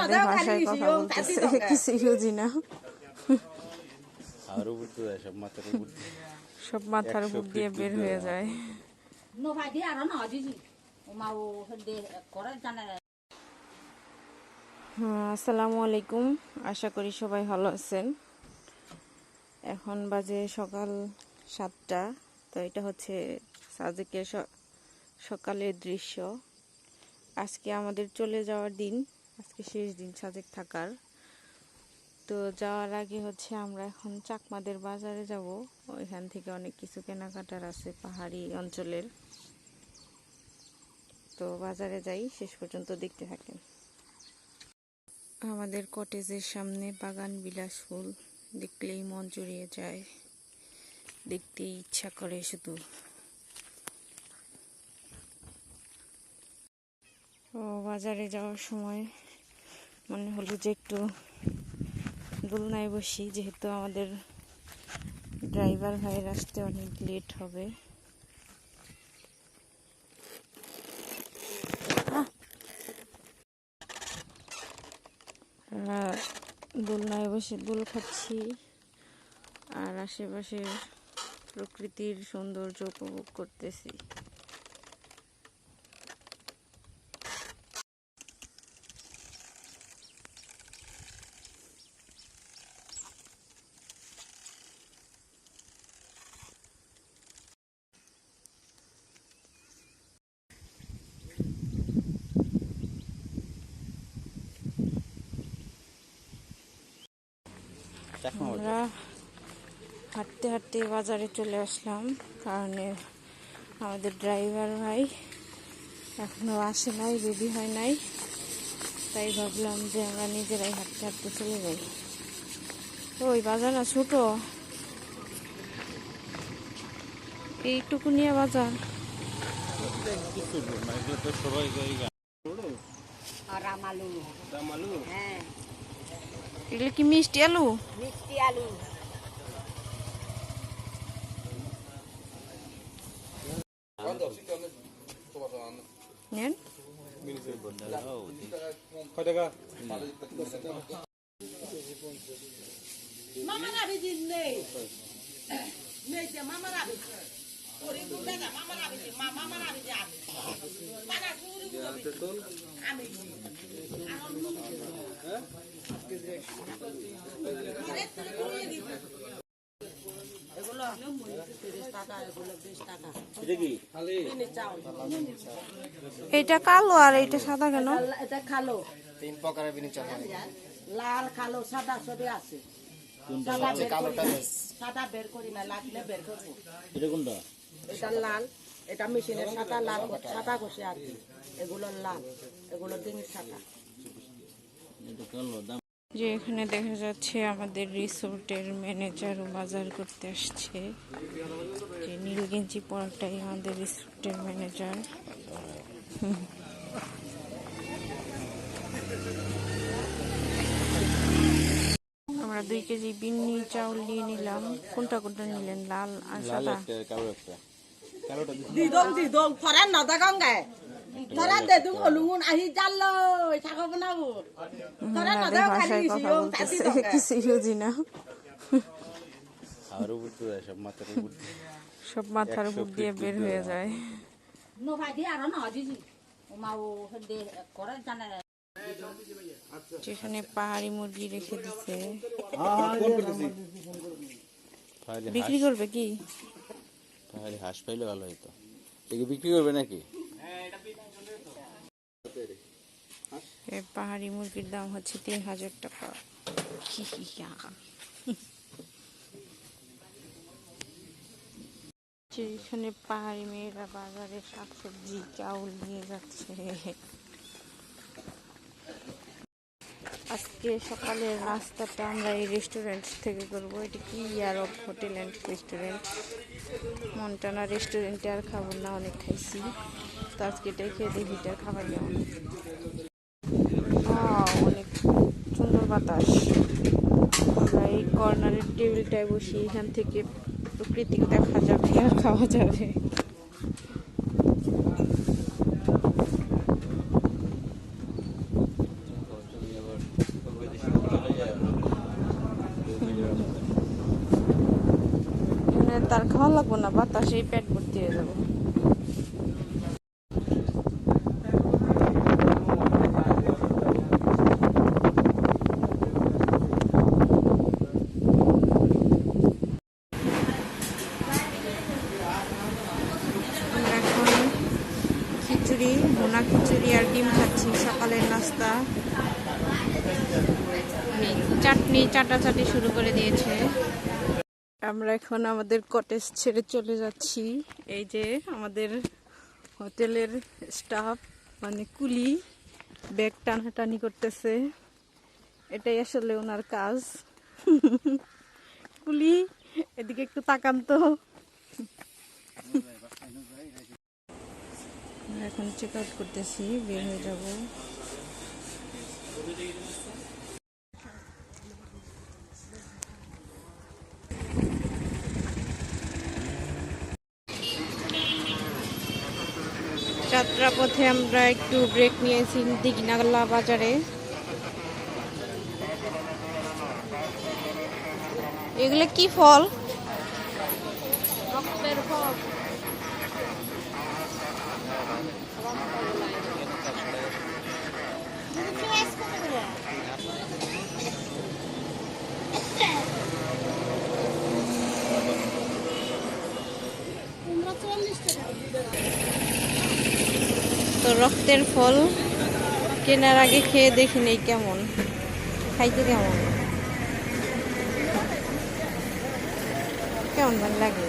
আমাদের নদাও খালি ভাষায় কথা সিও তাতি বলতেছে কিছুই বুঝি না। আরও উঠতে যায় সব মাথার উপর দিয়ে। সব মাথার উপর বের হয়ে। যায়। নো ভাই দি আর না দিজি ও মা ও হদে করে জানে। হ্যাঁ, আসসালামু আলাইকুম। আশা করি সবাই ভালো আছেন। এখন বাজে সকাল সাতটা তো এটা হচ্ছে সাজেকের সকালের দৃশ্য। আজকে আমাদের চলে যাওয়ার দিন, আজকে শেষ দিন সাজেক থাকার। তো যাওয়ার আগে হচ্ছে আমরা এখন চাকমাদের বাজারে যাব। ওইখান থেকে অনেক কিছু কেনাকাটার আছে পাহাড়ি অঞ্চলের। তো বাজারে যাই, শেষ পর্যন্ত দেখতে থাকেন। আমাদের কটেজের সামনে বাগান, বিলাস ফুল, দেখলেই মন জুড়িয়ে যায়। দেখতেই ইচ্ছা করে শুধু। ও, বাজারে যাওয়ার সময় মনে হলো যে একটু দোলনায় বসি, যেহেতু আমাদের ড্রাইভার ভাইয়ের আসতে অনেক লেট হবে। দোলনায় বসে দোল খাচ্ছি, আর আশেপাশের প্রকৃতির সৌন্দর্য উপভোগ করতেছি। আমরা হাঁটতে হাঁটতে বাজারে চলে আসলাম কারণ আমাদের ড্রাইভার ভাই এখনও আসে নাই রেডি হয় নাই। তাই ভাবলাম যে আমরা নিজেরাই হাঁটতে হাঁটতে চলে যাই। ওই বাজার। না ছোট এইটুকু নিয়ে বাজার। আর রামালু? হ্যাঁ। এগুলো কি মিষ্টি আলু মিষ্টি আলু নেন মামা রাবি দিন নেই নেই যে মামা রাবি এগুলো তিরিশ টাকা এগুলো বিশ টাকা এইটা কালো আর এইটা সাদা কেন? এটা খালো তিন প্রকারের বিনি চাল লাল কালো সাদা সবই আছে। সাদা বের করি না। সাদা বের করি না লাগলে বের করব। এটা কোনটা? এটা লাল এটা মেশিনের সাদা লাল সাদা ঘষে আর কি। এগুলো লাল এগুলো কালো, দাম যে এখানে দেখা যাচ্ছে আমাদের রিসোর্টের ম্যানেজার বাজার করতে আসছে। যে নীল গেঞ্জি পরাটাই আমাদের রিসোর্টের ম্যানেজার। আমরা দুই কেজি বিন্নি চাউল নিয়ে নিলাম। কোনটা কোনটা নিলেন? লাল আর সাদা। দিদং দিদং থরা নদা গঙ্গায় থরা দেদুং হলুন আহি জানলো শাখা বানাবো থরা নদা খালি সিও বুঝি না। আরও উঠতে যায় সব মাথার উপর। সব মাথার উপর দিয়ে বের হয়ে যায়। নো ভাই দি আর না দিজি ও মা ও হদে করে জানে। যেখানে পাহাড়ি মুরগি রেখে দিছে। বিক্রি করবে কি? তাহলে হাঁস পাইলে ভালো হইতো। একে বিক্রি করবে নাকি? পাহাড়ি মুরগির দাম হচ্ছে তিন হাজার টাকা। যে এখানে পাহাড়ি মেয়েরা বাজারে শাকসবজি চাউল নিয়ে যাচ্ছে। আজকে সকালের নাস্তাটা আমরা এই রেস্টুরেন্ট থেকে করব। এটা কি ইয়ারব হোটেল অ্যান্ড রেস্টুরেন্ট মন্টানা রেস্টুরেন্টে আর খাব না অনেক খাইছি। তো আজকে এটাই খেয়ে দেখি এটার খাবার Wow, অনেক সুন্দর বাতাস। আমরা এই কর্নারের টেবিলটায় বসে এখান থেকে প্রকৃতি দেখা যাবে আর খাওয়া যাবে। তার খাওয়া লাগবো না, বাতাসেই পেট ভর্তি হয়ে যাব। খিচুড়ি, ভুনা খিচুড়ি আর সকালের নাস্তা। চাটনি, চাটাচাটি শুরু করে দিয়েছে। আমরা এখন আমাদের কটেজ ছেড়ে চলে যাচ্ছি। এই যে আমাদের হোটেলের স্টাফ মানে কুলি, ব্যাগ টানাটানি করতেছে। এটাই আসলে ওনার কাজ। কুলি, এদিকে একটু তাকান তো। এখন চেক আউট করতেছি, বের হয়ে যাব। যাত্রাপথে আমরা একটু ব্রেক নিয়েছি দিঘিনাগলা বাজারে। এগুলো কি ফল। তো রক্তের ফল কেনার আগে খেয়ে দেখি নেই কেমন। খাইতে কেমন? কেমন ভালো লাগে?